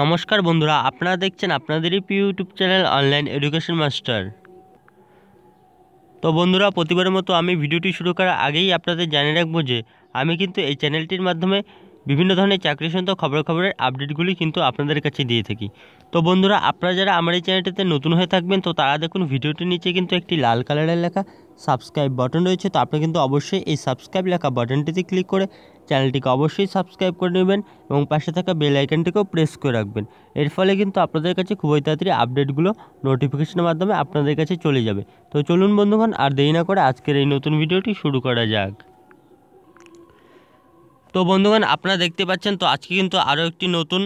নমস্কার বন্ধুরা, আপনারা দেখছেন আপনাদেরই YouTube channel online education master. তো বন্ধুরা, প্রতিবারের মতো আমি ভিডিওটি শুরু করার আগেই আপনাদের জানিয়ে রাখব যে, আমি কিন্তু এই চ্যানেলটির মাধ্যমে বিভিন্ন ধরনের চাকরি সংক্রান্ত খবর খবরের আপডেটগুলি কিন্তু আপনাদের কাছে দিয়ে থাকি। তো বন্ধুরা, আপনারা যারা আমার এই চ্যানেলটিতে নতুন হয়ে থাকবেন, তো তারা দেখুন ভিডিওটির নিচে কিন্তু একটি লাল কালারের লেখা সাবস্ক্রাইব বাটন রয়েছে। তো আপনি কিন্তু অবশ্যই এই সাবস্ক্রাইব লেখা বাটনটিতে ক্লিক করে চ্যানেলটিকে অবশ্যই সাবস্ক্রাইব করে নেবেন এবং পাশে থাকা বেল আইকনটিকেও প্রেস করে রাখবেন। এর ফলে কিন্তু আপনাদের কাছে খুবই তাড়াতাড়ি আপডেটগুলো নোটিফিকেশনের মাধ্যমে আপনাদের কাছে চলে যাবে। তো চলুন বন্ধুগণ, আর দেরি না করে আজকের এই নতুন ভিডিওটি শুরু করা যাক। তো বন্ধুগণ, আপনারা দেখতে পাচ্ছেন, তো আজকে কিন্তু আরও একটি নতুন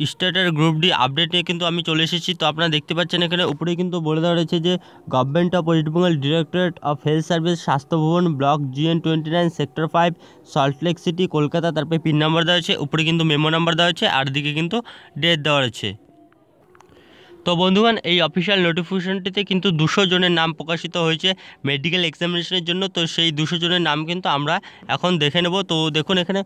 স্টেটের গ্রুপ ডি আপডেট নিয়ে কিন্তু আমি চলে এসেছি। তো আপনারা দেখতে পাচ্ছেন এখানে উপরে কিন্তু বলে দেওয়া রয়েছে যে government of West Bengal directorate of health service Swasthya Bhavan block GN twenty nine sector five Salt Lake city Kolkata তারপরে পিন নাম্বার দেওয়া হয়েছে, উপরে কিন্তু মেমো নাম্বার দেওয়া হয়েছে, আর দিকে কিন্তু ডেট দেওয়া রয়েছে। তো বন্ধুগণ, এই অফিসিয়াল নোটিফিকেশনটিতে কিন্তু দুশো জনের নাম প্রকাশিত হয়েছে মেডিকেল এক্সামিনেশনের জন্য। তো সেই দুশো জনের নাম কিন্তু আমরা এখন দেখে নেব। তো দেখুন, এখানে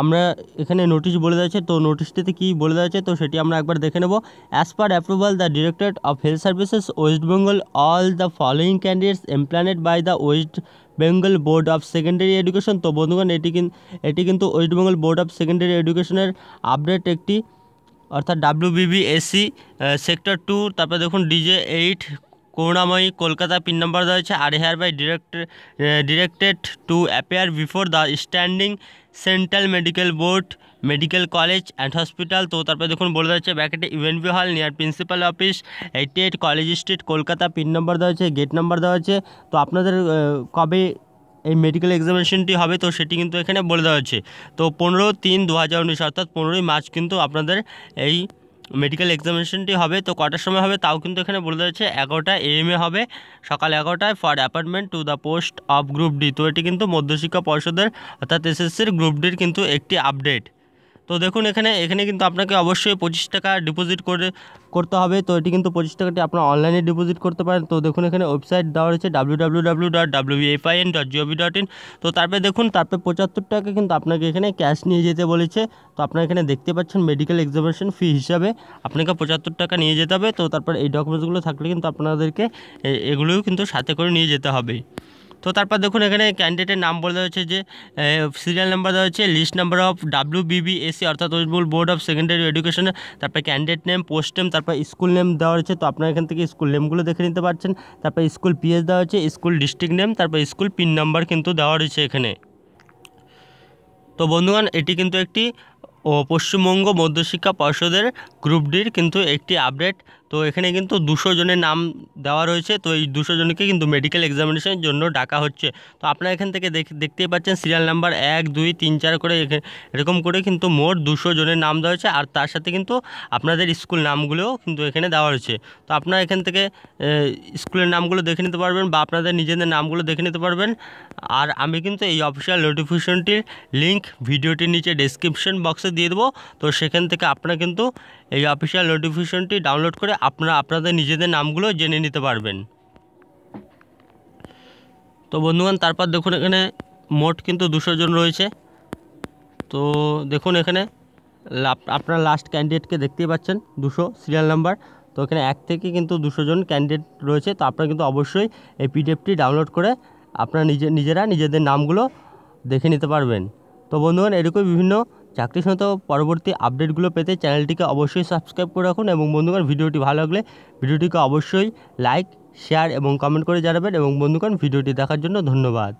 আমরা এখানে নোটিশ বলে দেওয়া আছে। তো নোটিশটিতে কী বলে দেওয়া তো সেটি আমরা একবার দেখে নেব। As per approval the directorate of health services West Bengal all the following candidates empanelled by the West Bengal board of secondary education তো বন্ধুগণ, এটি এটি কিন্তু West Bengal board of secondary এডুকেশনের আপডেট একটি অর্থাৎ ডাব্লিউবিবিএসসি সেক্টর টু তারপরে দেখুন DJ eight Karunamoyee, Kolkata pin number দেওয়া হয়েছে, আর hereby direct directed to appear before the standing central medical board medical college and hospital তো তারপরে দেখুন বলে দেওয়া হচ্ছে ব্যাকেটে UNB hall near principal office eighty eight college street Kolkata pin number দেওয়া হয়েছে গেট নাম্বার দেওয়া হচ্ছে তো আপনাদের কবে এই মেডিকেল এক্সামিনেশনটি হবে, তো সেটি কিন্তু এখানে বলে দেওয়া হচ্ছে তো পনেরো তিন দু হাজার উনিশ, অর্থাৎ পনেরোই মার্চ কিন্তু আপনাদের এই মেডিকেল এক্সামিনেশনটি হবে, তো কটার সময় হবে তাও কিন্তু এখানে বলে দেওয়া হচ্ছে এগারোটা এ হবে, সকাল এগারোটায় for appointment to the post of group D তো এটি কিন্তু মধ্যশিক্ষা পরিষদের, অর্থাৎ এসএসসির গ্রুপ ডির কিন্তু একটি আপডেট তো দেখুন এখানে এখানে কিন্তু আপনাকে অবশ্যই পঁচিশ টাকা ডিপোজিট করে, করতে হবে। তো এটি কিন্তু পঁচিশ টাকাটি আপনার অনলাইনে ডিপোজিট করতে পারেন। তো দেখুন এখানে ওয়েবসাইট দেওয়া রয়েছে ডাব্লিউ ডট তো তারপরে দেখুন, তারপরে পঁচাত্তর টাকা কিন্তু আপনাকে এখানে ক্যাশ নিয়ে যেতে বলেছে। তো আপনারা এখানে দেখতে পাচ্ছেন মেডিকেল এক্সামিনেশন ফি হিসাবে আপনাকে পঁচাত্তর টাকা নিয়ে যেতে হবে। তো তারপর এই ডকুমেন্টসগুলো থাকলে কিন্তু আপনাদেরকে এগুলোও কিন্তু সাথে করে নিয়ে যেতে হবে। তো তারপর দেখুন, এখানে ক্যান্ডিডেটের নাম বলে দেওয়া হচ্ছে যে সিরিয়াল নাম্বার দেওয়া হচ্ছে list number of W BBSC অর্থাৎ West Bengal board of secondary এডুকেশনে তারপর ক্যান্ডিডেট নেম পোস্ট নেম তারপর স্কুল নেম দেওয়া হচ্ছে তো আপনারা এখান থেকে স্কুল নেমগুলো দেখে নিতে পারছেন। তারপর স্কুল পিএস দেওয়া হচ্ছে স্কুল ডিস্ট্রিক্ট নেম তারপর স্কুল পিন নাম্বার কিন্তু দেওয়া রয়েছে এখানে। তো বন্ধুগণ, এটি কিন্তু একটি, ও, পশ্চিমবঙ্গ মধ্যশিক্ষা পর্ষদের গ্রুপ ডির কিন্তু একটি আপডেট তো এখানে কিন্তু দুশো জনের নাম দেওয়া রয়েছে। তো এই দুশো জনকে কিন্তু মেডিকেল এক্সামিনেশনের জন্য ডাকা হচ্ছে। তো আপনারা এখান থেকে দেখ, দেখতেই পাচ্ছেন সিরিয়াল নাম্বার এক, দুই, তিন, চার করে এরকম করে কিন্তু মোট দুশো জনের নাম দেওয়া হয়েছে। আর তার সাথে কিন্তু আপনাদের স্কুল নামগুলোও কিন্তু এখানে দেওয়া হয়েছে। তো আপনারা এখান থেকে স্কুলের নামগুলো দেখে নিতে পারবেন বা আপনাদের নিজেদের নামগুলো দেখে নিতে পারবেন। আর আমি কিন্তু এই অফিসিয়াল নোটিফিকেশনটির লিঙ্ক ভিডিওটির নিচে ডেসক্রিপশন বক্সে দিয়ে দেবো। তো সেখান থেকে আপনারা কিন্তু এই অফিসিয়াল নোটিফিকেশনটি ডাউনলোড করে আপনারা আপনাদের নিজেদের নামগুলো জেনে নিতে পারবেন। তো বন্ধুগণ, তারপর দেখুন এখানে মোট কিন্তু দুশো জন রয়েছে। তো দেখুন এখানে আপনার লাস্ট ক্যান্ডিডেটকে দেখতেই পাচ্ছেন, দুশো সিরিয়াল নাম্বার তো এখানে এক থেকে কিন্তু দুশো জন ক্যান্ডিডেট রয়েছে। তো আপনারা কিন্তু অবশ্যই এই পিডিএফটি ডাউনলোড করে আপনারা নিজে, নিজেরা নিজেদের নামগুলো দেখে নিতে পারবেন। তো বন্ধুগণ এরকম বিভিন্ন চাকরি সংক্রান্ত পরবর্তী আপডেটগুলো পেতে চ্যানেলটিকে অবশ্যই সাবস্ক্রাইব করে রাখুন এবং বন্ধুগণ, ভিডিওটি ভালো লাগলে ভিডিওটিকে অবশ্যই লাইক শেয়ার এবং কমেন্ট করে জানাবেন এবং বন্ধুগণ, ভিডিওটি দেখার জন্য ধন্যবাদ।